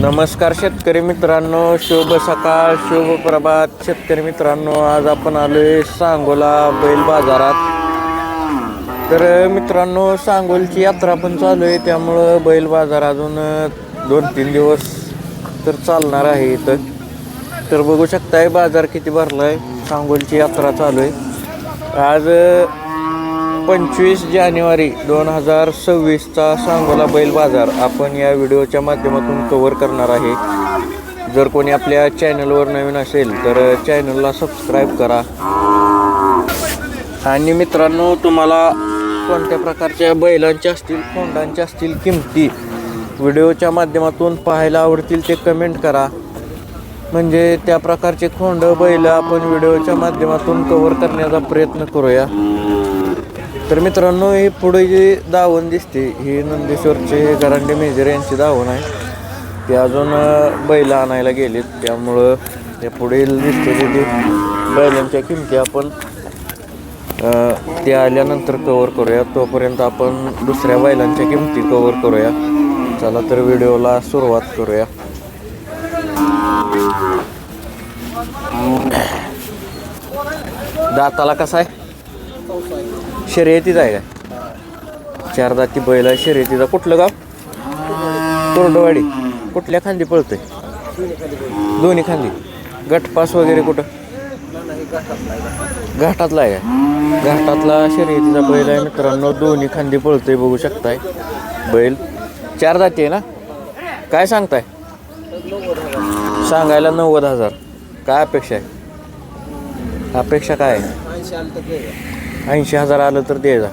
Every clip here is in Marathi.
नमस्कार शेतकरी मित्रांनो शुभ सकाळ शुभ प्रभात. शेतकरी मित्रांनो आज आपण आलोय सांगोला बैल बाजारात. तर मित्रांनो सांगोलची यात्रा पण चालू आहे त्यामुळं बैल बाजार अजून दोन तीन दिवस तर चालणार आहे इथं. तर बघू शकताय बाजार किती भरला आहे सांगोलची यात्रा चालू आहे. आज पंचवीस जानेवारी दोन हजार सव्वीसचा सांगोला बैल बाजार. आपण या व्हिडिओच्या माध्यमातून कवर करणार आहे. जर कोणी आपल्या चॅनलवर नवीन असेल तर चॅनलला सबस्क्राईब करा. आणि मित्रांनो तुम्हाला कोणत्या प्रकारच्या बैलांच्या असतील कोंडांच्या असतील किमती व्हिडिओच्या माध्यमातून पाहायला आवडतील ते कमेंट करा. म्हणजे त्या प्रकारचे खोंड बैल आपण व्हिडिओच्या माध्यमातून कवर करण्याचा प्रयत्न करूया. तर मित्रांनो ही पुढे जी धावण दिसते ही नंदेश्वरचे गरांडे मेजर यांची धावण आहे. ते अजून बैल आणायला गेलेत. त्यामुळं त्या पुढील दिसते ते बैलांच्या किमती आपण ते आल्यानंतर कवर करूया. तोपर्यंत आपण दुसऱ्या बैलांच्या किमती कवर करूया. चला तर व्हिडिओला सुरुवात करूया. दाताला कसा आहे? शर्यतीचा आहे. का चार दाती बैल आहे शर्यतीचा. कुठलं गाव? कोरडवाडी. कुठल्या खांदी पळतोय? दोन्ही खांदी. गटपास वगैरे कुठं? घाटातला आहे का? घाटातला शर्यतीचा बैल आहे मित्रांनो. दोन्ही खांदी पळतोय बघू शकताय. बैल. चार जाती आहे ना? काय सांगताय? सांगायला नव्वद हजार. काय अपेक्षा आहे? अपेक्षा काय आहे? ऐंशी हजार आलं तर द्यायचा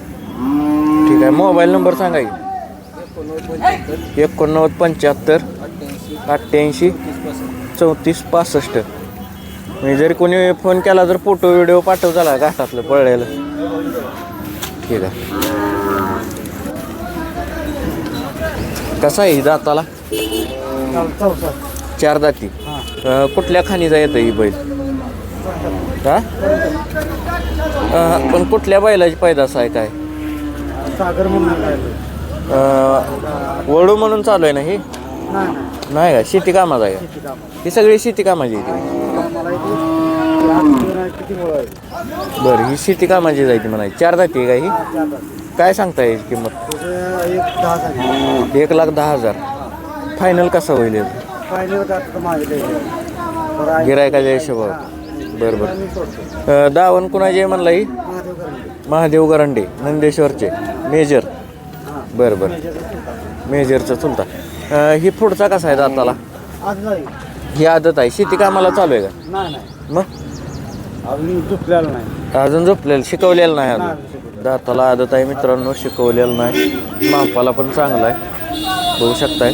ठीक आहे मोबाईल नंबर सांगा की. एकोणनव्वद पंच्याहत्तर अठ्ठ्याऐंशी चौतीस पासष्ट. म्हणजे जर कोणी फोन केला तर फोटो व्हिडिओ पाठव झाला घाटातलं पळलेलं. ठीक आहे. कसा आहे ही दाताला? चार दाती. कुठल्या खाणीचा येतं ही बैल? हा? अं, पण कुठल्या बैलाची पैदास आहे काय? सागर म्हणून अं, वळू म्हणून चालू आहे ना ही? नाही नाही. का? शेती कामाचा आहे का? ही सगळी शेती कामाची आहे ती. किती मुलं आहे बरं ही शेती कामाची जायची म्हणायची. चार जाती आहे का ही? काय सांगता येईल किंमत? त्याचे एक दहा सांगितलं एक लाख दहा हजार. फायनल कसा होईल? फायनल का आता गिरायकाच्या हिशोबावर. बरं बरं. दावण कुणाचे आहे म्हणला ही? महादेव गरांडे नंदेश्वरचे मेजर. बरं बरं. मेजरचा चुलता. ही पुढचा कसा आहे दाताला? ही आदत आहे. शेती कामाला चालू आहे का? मग? अजून झोपलेलं नाही अजून झोपलेलं शिकवलेलं नाही अजून. दाताला आदत आहे मित्रांनो शिकवलेलं नाही. मापाला पण चांगला आहे. बघू शकताय.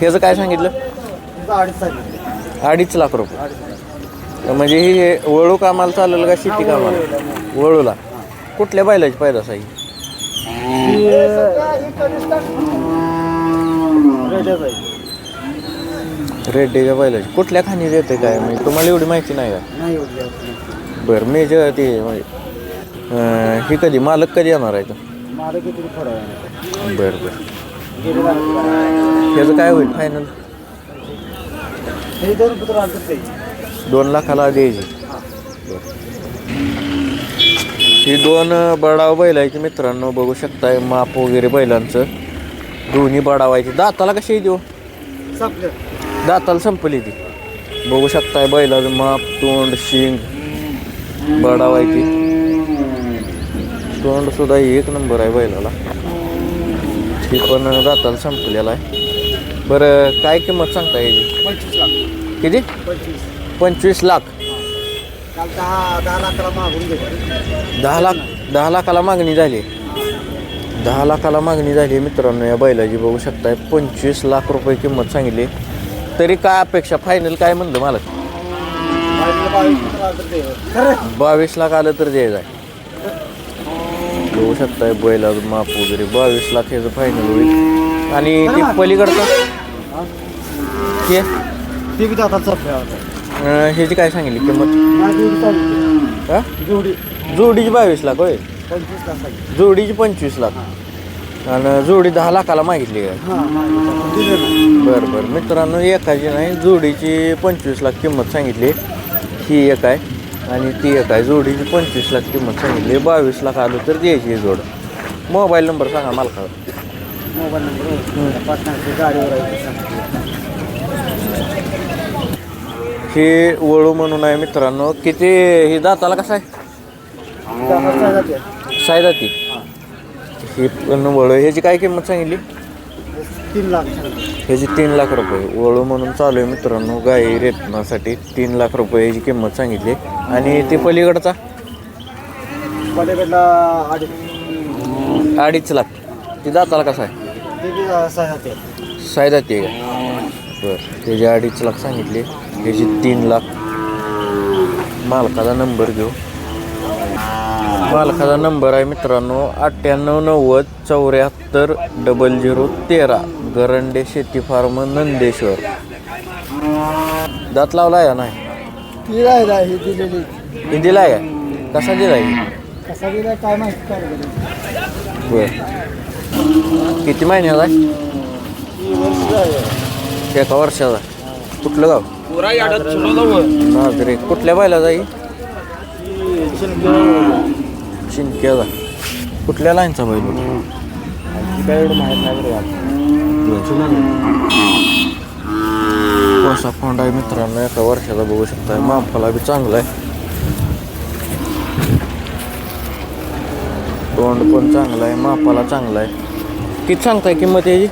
ह्याचं काय सांगितलं? अडीच लाख रुपये. म्हणजे ही वळू कामाला चालेल का शेती कामाला? वळूला. कुठल्या बैलाची पैदास आहे रेड्डीच्या बैलाची. कुठल्या खाणी देते काय? म्हणजे तुम्हाला एवढी माहिती नाही का. बरं मी जे ते म्हणजे हे कधी मालक कधी येणार आहे बरं बरं. ह्याचं काय होईल? फायनल दोन लाखाला द्यायची. ही दोन बडाव बैलाची मित्रांनो बघू शकताय माप वगैरे बैलांचं. दोन्ही बडावायची दाताला कशी देऊ संपलं. दाताला संपली ती. बघू शकताय बैलाचं माप तोंड शिंग. बडावायची तोंड सुद्धा एक नंबर आहे बैलाला. ती पण दाताला संपलेला आहे. बरं काय किंमत सांगता लाख. किती? पंचवीस लाख. काल दहा दहा लाखाला मागून घेतले दहा लाख दहा लाखाला मागणी झाली. दहा लाखाला मागणी झाली मित्रांनो या बैलाची बघू शकताय पंचवीस लाख रुपये किंमत सांगितली. तरी काय अपेक्षा? फायनल काय म्हणलं मला बावीस लाख आलं तर द्यायचं आहे बघू शकताय बैलाचं माप वगैरे. बावीस लाख ह्याचं फायनल होईल. आणि ते पलीकडचं? ते बी. अं, ह्याची काय सांगितली किंमत? जोडी. हा? जोडीची बावीस लाख होय. पंचवीस. जोडीची पंचवीस लाख. आणि जोडी दहा लाखाला मागितली काय? हां. दिलं ना. बरं बरं. मित्रांनो एकाची नाही जोडीची पंचवीस लाख किंमत सांगितली. ही एक आहे. आणि ती एक आहे. जोडीची पंचवीस लाख किंमत सांगितली. बावीस लाख आलो तर द्यायची ही जोड. मोबाईल नंबर सांगा मला मोबाईल नंबर पाटणाची गाडीवर आहे ते सांगतो. ही वळू म्हणून आहे मित्रांनो. किती ही दाताला कसं आहे? वाजता जाते. सायदाती ही पण वळू. ह्याची काय किंमत सांगितली? तीन लाख. ह्याची तीन लाख रुपये. वळू म्हणून चालू आहे मित्रांनो. गाई रेतनासाठी तीन लाख रुपये ह्याची किंमत सांगितली. आणि ते पलीकडचा? पलीकडला अडीच लाख. ती दाताला कसा आहे? जाते. सायदाती आहे का? बरं. त्याचे अडीच लाख सांगितले. त्याची तीन लाख मालकाचा नंबर घेऊ मालकाचा नंबर आहे मित्रांनो अठ्ठ्याण्णव नव्वद चौऱ्याहत्तर डबल झिरो तेरा गरंडे शेती फार्म नंदेश्वर. दात लावला आहे का नाही? ही दिलेली. हे दिलाय का? कसा दिलाय? कसा दिला काय माहिती काय. बर. किती महिन्याचा आहे? ती वर्ष झाली. एका वर्षाचा. कुठलं गाव? नाजरे कुठल्या बैला जाई शिंक्याचा. कुठल्या लाईनचा बैल काय एवढं माहीत नाही कोसा फोंड आहे मित्रांनो एका वर्षाचा बघू शकता मापाला बी चांगला आहे. तोंड पण चांगलं आहे मापाला चांगला आहे. किती सांगताय किंमत याची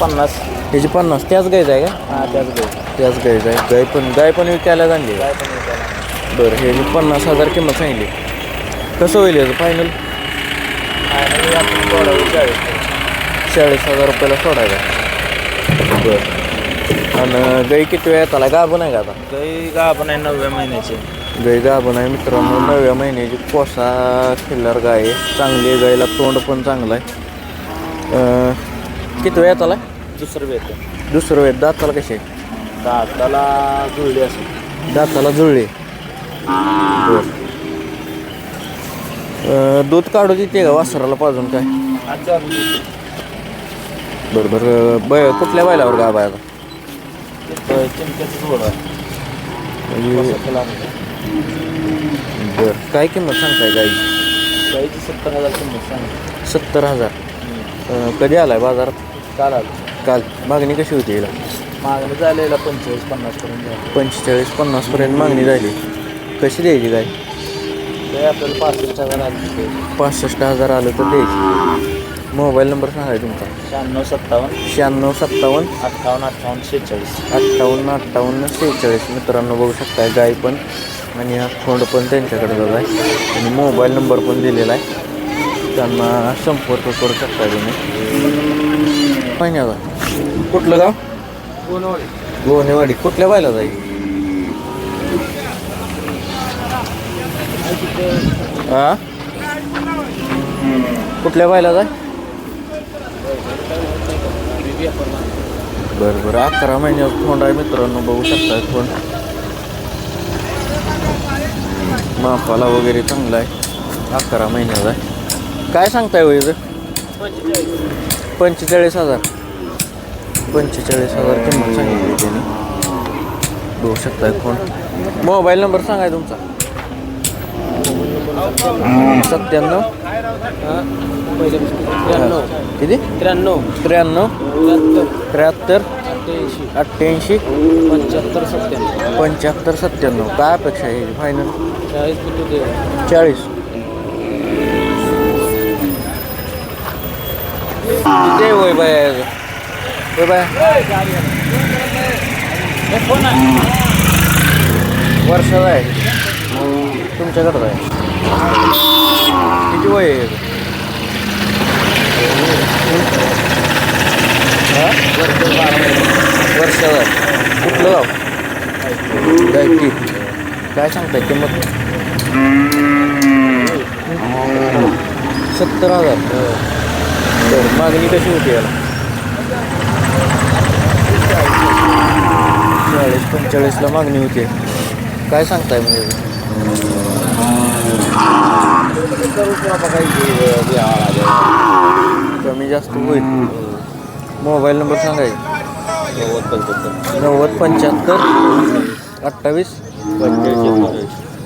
पन्नास. याची पन्नास त्याच गायचं आहे का? हा त्याच गाय त्याच गायचं आहे. गाय पण गाय पण विकायला पण विकायला. बरं ह्याची पन्नास हजार किंमत सांगितली. कसं होईल याचं फायनल आणि आपण थोडं चाळीस चाळीस हजार रुपयाला सोडायचा बरं. आणि गाई किती वेळात आला गाभण आहे का आता? गाई का आपण आहे नवव्या महिन्याची. गाय गाभण आहे मित्रांनो. नव्या महिन्याची कोसा खिल्लार गाय आहे. चांगली आहे. गायला तोंड पण चांगलं आहे. अं, किती वेळात आला दुसरं वेत दुसरं वेळ दाताला कशी? आहे दाताला जुळली असेल. दाताला जुळले. बरं. अं, दूध काढू देते का? वासराला पाजून काय? अच्छा बरं बरं. ब कुठल्या बैलावर गाभा आहे आता? चिमक्याचं थोडं म्हणजे बरं. काय किंमत सांगताय गाई? गाईची सत्तर हजार किंमत सांग सत्तर हजार. अं, कधी आलाय बाजारात? काल आलं. काल मागणी कशी होती मागणी झालेला पंचेचाळीस पन्नास पर्यंत झालं. पंचेचाळीस पन्नासपर्यंत मागणी झाली. कशी द्यायची गाय ते आपल्याला पासष्ट हजार आले पासष्ट हजार आलं तर द्यायची. मोबाईल नंबर सांगाय तुमचा. शहाण्णव सत्तावन्न. शहाण्णव सत्तावन्न. अठ्ठावन्न अठ्ठावन्न शेहेचाळीस. अठ्ठावन्न अठ्ठावन्न सेहेचाळीस मित्रांनो बघू शकताय गाय पण आणि हा खोंड पण त्यांच्याकडे जात आहे. आणि मोबाईल नंबर पण दिलेला आहे. त्यांना संपर्क करू शकता तुम्ही. महिन्याचा कुठलं गाव? गोनेवाडी. कुठल्या बायला जाईल हा? कुठल्या बायला जाय? बरं बरं. अकरा महिन्याचा फोंड आहे मित्रांनो बघू शकता फोन मापाला वगैरे चांगला आहे. अकरा महिन्याचा आहे काय सांगताय वय पंचेचाळीस हजार. पंचेचाळीस हजार किंमत सांगितली त्यांनी बघू शकताय फोन मोबाईल नंबर सांगाय तुमचा. सत्त्याण्णव. किती? त्र्याण्णव. त्र्याण्णव. त्र्याहत्तर. अठ्ठ्याऐंशी. पंच्याहत्तर सत्त्याण्णव. पंच्याहत्तर सत्त्याण्णव. काय अपेक्षा आहे फायनल चाळीस चाळीस. किती वय बाय? वय बाय. वर्षाचा आहे. तुमच्याकडं आहे. किती वय आहे? वर्षाचा आहे. कुठलं गाव? गायकी. काय सांगताय किंमत? सत्तर हजार. तर मागणी कशी होती याला? चाळीस पंचेचाळीसला मागणी होती. काय सांगताय म्हणजे? कमी जास्त होईल. मोबाईल नंबर सांगाय. नव्वद पंच्याहत्तर अठ्ठावीस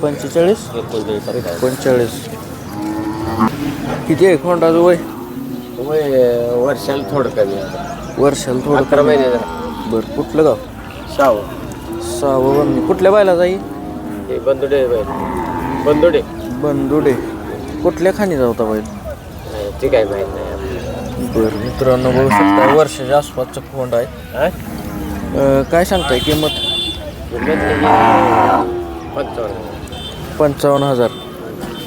पंचेचाळीस एकोणचाळीस. किती आहे खोंडाचं वय? वर्षाला थोडं कमी वर्षाला थोडं कमी. बरं कुठलं गाव? शाहू सहावं बंद कुठल्या बायला जाई? हे बंदुडे बैल बंदुडे. बंदुडे. कुठल्या खाणी जावता बैल ते काय माहीत नाही आपल्याला. बरं मित्रांनो बघू शकता वर्षाच्या आसपासचा खोंड आहे. हा? अं, काय सांगताय किंमत? किंमत त्याची पंचावन्न. पंचावन्न हजार.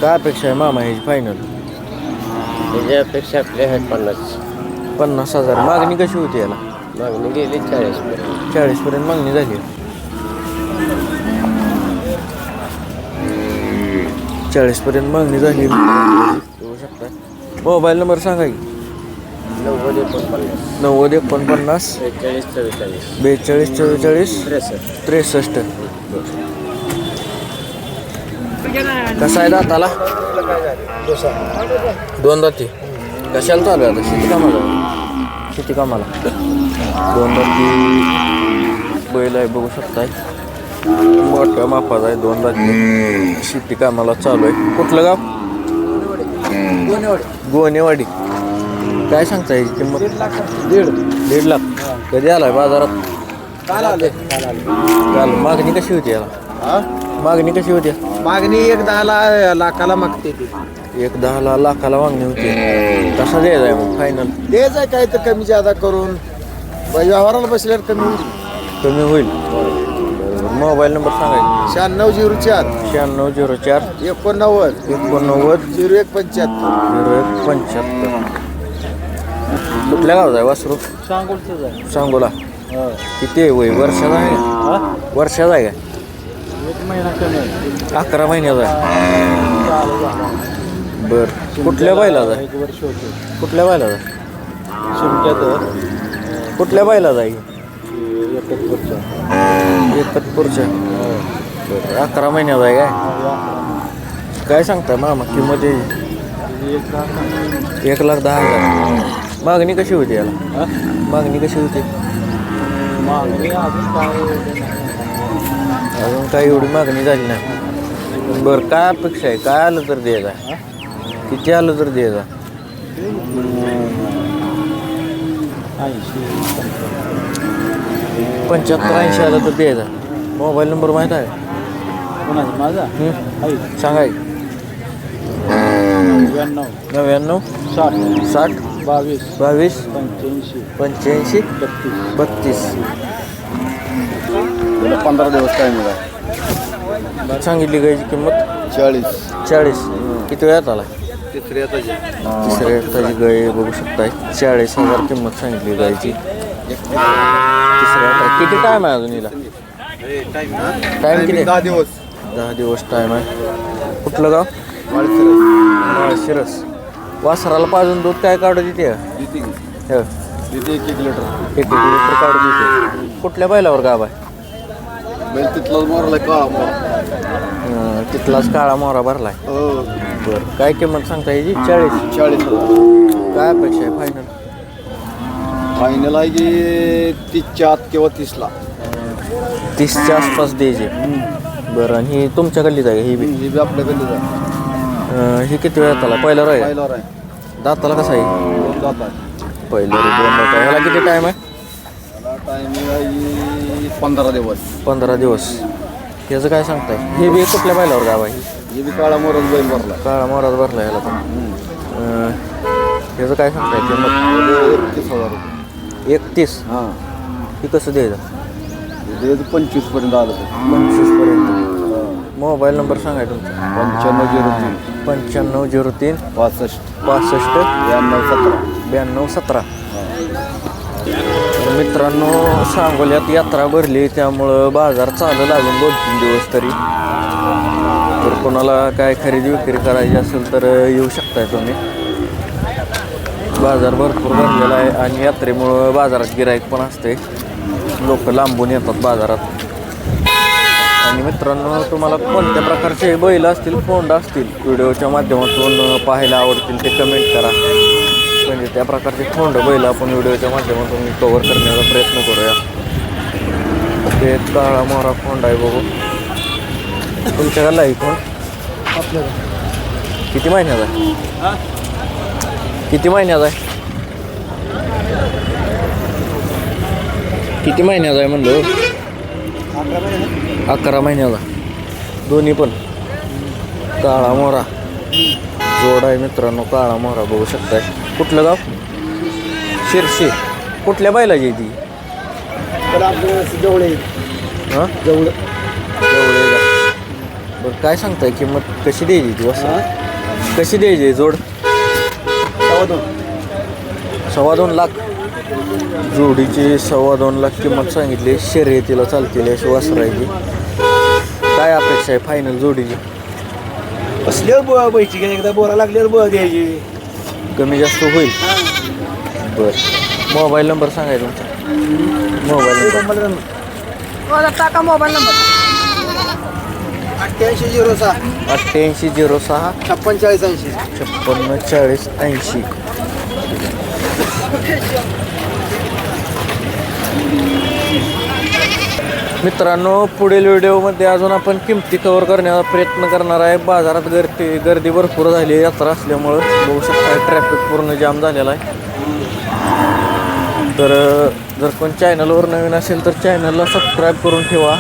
काय अपेक्षा आहे मामा ह्याची फायनल त्याच्यापेक्षा आपले आहेत पन्नास. पन्नास हजार. मागणी कशी होती याला? मागणी गेली चाळीस पर्यंत चाळीसपर्यंत मागणी झाली. चाळीसपर्यंत मागणी झाली. शकता. मोबाईल नंबर सांगा की. नव्वद एकोणपन्नास. नव्वद एकोणपन्नास. बेचाळीस चव्वेचाळीस. बेचाळीस चव्वेचाळीस. त्रेसष्ट. त्रेसष्ट. कसा आहे दाताला? दोन दाती. कशाला चालू आहे आता? शेती कामाला. शेती कामाला. दोन दाती बैल आहे बघू शकताय. मोठ्या मापाचा आहे दोन दाती शेती कामाला चालू आहे. कुठलं गाव? गोनेवाडी. काय सांगता याची किंमत? दीड दीड लाख. कधी आलाय बाजारात? काल आले. मागणी कशी होती याला? हा? मागणी कशी होती? मागणी एक दहाला लाखाला मागते ती. एक दहाला लाखाला मागणी होती. कसा द्यायचा मग फायनल आहे काय तर कमी जादा करून. व्यवहाराला बसल्यावर कमी होईल. कमी होईल. मोबाईल नंबर सांगायचा शहाण्णव झिरो चार. शहाण्णव झिरो चार. एकोणनव्वद. एकोणनव्वद. झिरो एक पंच्याहत्तर. झिरो एक पंच्याहत्तर. कुठल्या गावात आहे वासरू? सांगोलचंच आहे. सांगोला. किती आहे वय? वर्षाचा आहे? का वर्षाचा आहे का? एक महिना कमी आहे. अकरा महिन्याचा आहे. बर. कुठल्या बैलाचा आहे? एक वर्ष होते. कुठल्या बैलाचा? शिमक्यात कुठल्या वर्ष एकतपूरच्या. बरं अकरा महिन्याचा आहे काय? काय सांगताय मामा किंमत याची? एक लाख दहा हजार. मागणी कशी होती याला? मागणी कशी होती? मागणी अजून काय एवढी मागणी झाली नाही. बरं काय अपेक्षा आहे? काय आलं तर द्यायचा किती आलं तर द्यायचा पंच्याहत्तर ऐंशी आलं तर द्यायचा. मोबाईल नंबर माहीत आहे? कोणाचा? माझा? हं? आहे सांगाय नव्याण्णव. नव्याण्णव. साठ. साठ. बावीस. बावीस. पंच्याऐंशी. पंच्याऐंशी. बत्तीस. बत्तीस. पंधरा दिवस काय मिळाला सांगितली गायची किंमत? चाळीस. चाळीस. किती वेळात आला तिसऱ्या ताजी गाय बघू शकताय. चाळीस हजार किंमत सांगितली गायची. तिसऱ्या. किती टाईम आहे अजून हिला? टाईम किती? दहा दिवस. दहा दिवस टाईम आहे. कुठलं गाव? शिरस वासराला पाजून दूध काय काढू देते? हो. एक एक लिटर. एक एक लिटर काढू देते. कुठल्या बैलावर गाव आहे? बैल तिथला मारला काळा मोर? अं, तिथलाच काळा मोहरा भरलाय. हो. बरं. काय किंमत सांगता याची चाळीस. चाळीस काय अपेक्षा आहे फायनल फायनल आहे की तीसच्या आत किंवा तीसला. तीसच्या आसपास द्यायचे. बरं आणि ही तुमच्याकडलीच आहे ही बी? हे बी आपल्याकडे जाय अं, ही किती वेळात आला पहिला राहील पहिल्यावर आहे. दाताला कसा आहे? दोन जात आहे. पहिलं आहे. ह्याला किती टाईम आहे आहे? पंधरा दिवस. पंधरा दिवस. ह्याचं काय सांगताय? हे बी कुठल्या बैलावर गाव आहे? हे बी काळा मोरच बैल भरला. काळा मोरात भरला ह्याला पण. अं, ह्याचं काय सांगताय? किंमत एकतीस हजार रुपये. एकतीस? हां. ही कसं द्यायचं? पंचवीसपर्यंत आलं ते. पंचवीसपर्यंत मोबाईल नंबर सांगाय तुमचा. पंच्याण्णव झिरो तीन. पंच्याण्णव झिरो तीन. पासष्ट. पासष्ट. ब्याण्णव सतरा. ब्याण्णव सतरा. तर मित्रांनो सांगोल्यात यात्रा भरली त्यामुळं बाजार चालू लागून दोन तीन दिवस तरी. तर कोणाला काय खरेदी विक्री करायची असेल तर येऊ शकताय तुम्ही. बाजार भरपूर भरलेला आहे आणि यात्रेमुळं बाजारात गिराईक पण असते. लोक लांबून येतात बाजारात. आणि मित्रांनो तुम्हाला कोणत्या प्रकारचे बैल असतील कोंड असतील व्हिडिओच्या माध्यमातून पाहायला आवडतील ते कमेंट करा. म्हणजे त्या प्रकारचे थोंड बैल आपण व्हिडिओच्या माध्यमातून कवर करण्याचा प्रयत्न करूया. ते काळा मोहरा खोंड आहे बघू. तुमच्याकडला आहे खोंड किती महिन्याचा आहे? किती महिन्याचा आहे? किती महिन्याचा आहे म्हणलं? अकरा महिन्याचा. दोन्ही पण. काळा मोहरा. जोड आहे मित्रांनो काळा मोहरा बघू शकताय. कुठलं गाव? शिरशी. कुठल्या बैलाची आहे ती? तर आपलं जवळ हां? जवळ. एवढे का? बरं काय सांगताय? किंमत कशी द्यायची ती वस्ता? कशी द्यायची जोड? सव्वा दोन. लाख. जोडीची सव्वा दोन लाख किंमत सांगितली. शर्यतीला चालतील अशी वासरायची काय अपेक्षा आहे फायनल जोडीची? बसल्यावर बुवा बैठी एकदा बोरा लागल्यावर बुवा द्यायची. कमी जास्त होईल. बर. मोबाईल नंबर सांगाय तुमचा. Mobile number. टाका मोबाईल नंबर. अठ्ठ्याऐंशी झिरो सहा. अठ्ठ्याऐंशी झिरो सहा. छप्पन चाळीस ऐंशी. छप्पन्न चाळीस ऐंशी. मित्रांनो पुढील व्हिडिओमध्ये अजून आपण किमती कवर करण्याचा प्रयत्न करणार आहे. बाजारात गर्दी गर्दी भरपूर झाली आहे. यात्रा असल्यामुळं बघू शकता ट्रॅफिक पूर्ण जाम झालेला आहे. तर जर कोण चॅनलवर नवीन असेल तर चॅनलला सबस्क्राईब करून ठेवा.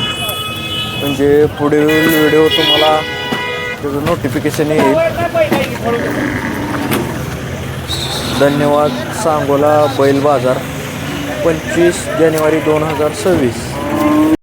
म्हणजे पुढील व्हिडिओ तुम्हाला त्याचं नोटिफिकेशन येईल. धन्यवाद. सांगोला बैल बाजार पंचवीस जानेवारी दोन हजार सव्वीस.